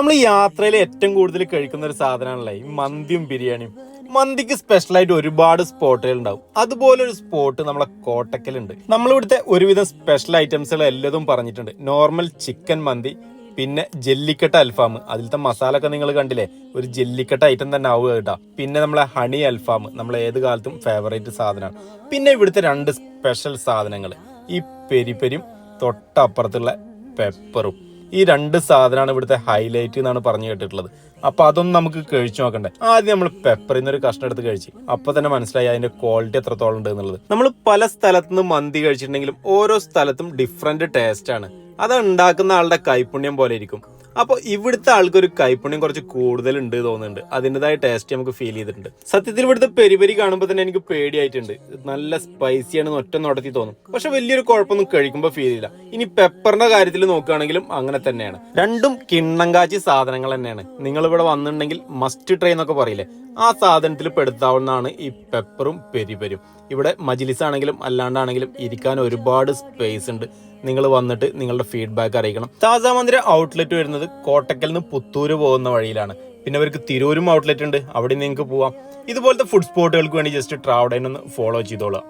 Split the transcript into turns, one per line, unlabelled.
നമ്മൾ യാത്രയിൽ ഏറ്റവും കൂടുതൽ കഴിക്കുന്ന ഒരു സാധനമാണല്ലേ ഈ മന്തിയും ബിരിയാണിയും. മന്തിക്ക് സ്പെഷ്യലായിട്ട് ഒരുപാട് സ്പോട്ടുകൾ ഉണ്ടാവും അതുപോലെ ഒരു സ്പോട്ട് നമ്മളെ കോട്ടക്കലുണ്ട്. നമ്മളിവിടുത്തെ ഒരുവിധം സ്പെഷ്യൽ ഐറ്റംസുകൾ എല്ലാതും പറഞ്ഞിട്ടുണ്ട്. നോർമൽ ചിക്കൻ മന്തി പിന്നെ ജെല്ലിക്കട്ട അൽഫാം അതിലത്തെ മസാല ഒക്കെ നിങ്ങൾ കണ്ടില്ലേ? ഒരു ജെല്ലിക്കട്ട ഐറ്റം തന്നെ ആവുക കേട്ടോ. പിന്നെ നമ്മളെ ഹണി അൽഫാം നമ്മൾ ഏത് കാലത്തും ഫേവറേറ്റ് സാധനമാണ് പിന്നെ ഇവിടുത്തെ രണ്ട് സ്പെഷ്യൽ സാധനങ്ങൾ ഈ പെരിപ്പെരും തൊട്ടപ്പുറത്തുള്ള പെപ്പറും ഈ രണ്ട് സാധനമാണ് ഇവിടുത്തെ ഹൈലൈറ്റ് എന്നാണ് പറഞ്ഞു കേട്ടിട്ടുള്ളത്. അപ്പൊ അതൊന്നും നമുക്ക് കഴിച്ചു നോക്കണ്ടേ? ആദ്യം നമ്മൾ പെപ്പറിൽ നിന്ന് ഒരു കഷ്ണം എടുത്ത് കഴിച്ച്. അപ്പൊ തന്നെ മനസ്സിലായി അതിന്റെ ക്വാളിറ്റി എത്രത്തോളം ഉണ്ട് എന്നുള്ളത്. നമ്മൾ പല സ്ഥലത്തുനിന്ന് മന്തി കഴിച്ചിട്ടുണ്ടെങ്കിലും ഓരോ സ്ഥലത്തും ഡിഫറെന്റ് ടേസ്റ്റ് ആണ്. അത് ഉണ്ടാക്കുന്ന ആളുടെ കൈപുണ്യം പോലെ ഇരിക്കും. അപ്പോൾ ഇവിടുത്തെ ആൾക്കൊരു കൈപ്പുണ്യം കുറച്ച് കൂടുതൽ ഉണ്ട് തോന്നുന്നുണ്ട്. അതിന്റെതായ ടേസ്റ്റ് നമുക്ക് ഫീൽ ചെയ്തിട്ടുണ്ട്. സത്യത്തിൽ ഇവിടുത്തെ പെരിപെരി കാണുമ്പോൾ തന്നെ എനിക്ക് പേടിയായിട്ടുണ്ട്. നല്ല സ്പൈസിയാണ് ഒറ്റ നോട്ടത്തിൽ തോന്നും. പക്ഷെ വലിയൊരു കുഴപ്പമൊന്നും കഴിക്കുമ്പോൾ ഫീൽ ചെയ്യില്ല. ഇനി പെപ്പറിന്റെ കാര്യത്തിൽ നോക്കുകയാണെങ്കിലും അങ്ങനെ തന്നെയാണ്. രണ്ടും കിണ്ണങ്കാച്ചി സാധനങ്ങൾ തന്നെയാണ്. നിങ്ങൾ ഇവിടെ വന്നിട്ടുണ്ടെങ്കിൽ മസ്റ്റ് ട്രൈ എന്നൊക്കെ പറയില്ലേ? ആ സാധനത്തിൽ പെടുത്താവുന്നതാണ് ഈ പെപ്പറും പെരിപെരും ഇവിടെ മജിലിസ് ആണെങ്കിലും അല്ലാണ്ടാണെങ്കിലും ഇരിക്കാൻ ഒരുപാട് സ്പേസ് ഉണ്ട്. നിങ്ങൾ വന്നിട്ട് നിങ്ങളുടെ ഫീഡ്ബാക്ക് അറിയിക്കണം. താജാ മന്ദിര ഔട്ട്ലെറ്റ് വരുന്നത് കോട്ടക്കൽ നിന്ന് പുത്തൂര് പോകുന്ന വഴിയിലാണ്. പിന്നെ അവർക്ക് തിരൂരും ഔട്ട്ലെറ്റ് ഉണ്ട്. അവിടെ നിങ്ങൾക്ക് പോവാം. ഇതുപോലത്തെ ഫുഡ് സ്പോട്ടുകൾക്ക് വേണ്ടി ജസ്റ്റ് ട്രാവഡൈൻ ഒന്ന് ഫോളോ ചെയ്തോളാം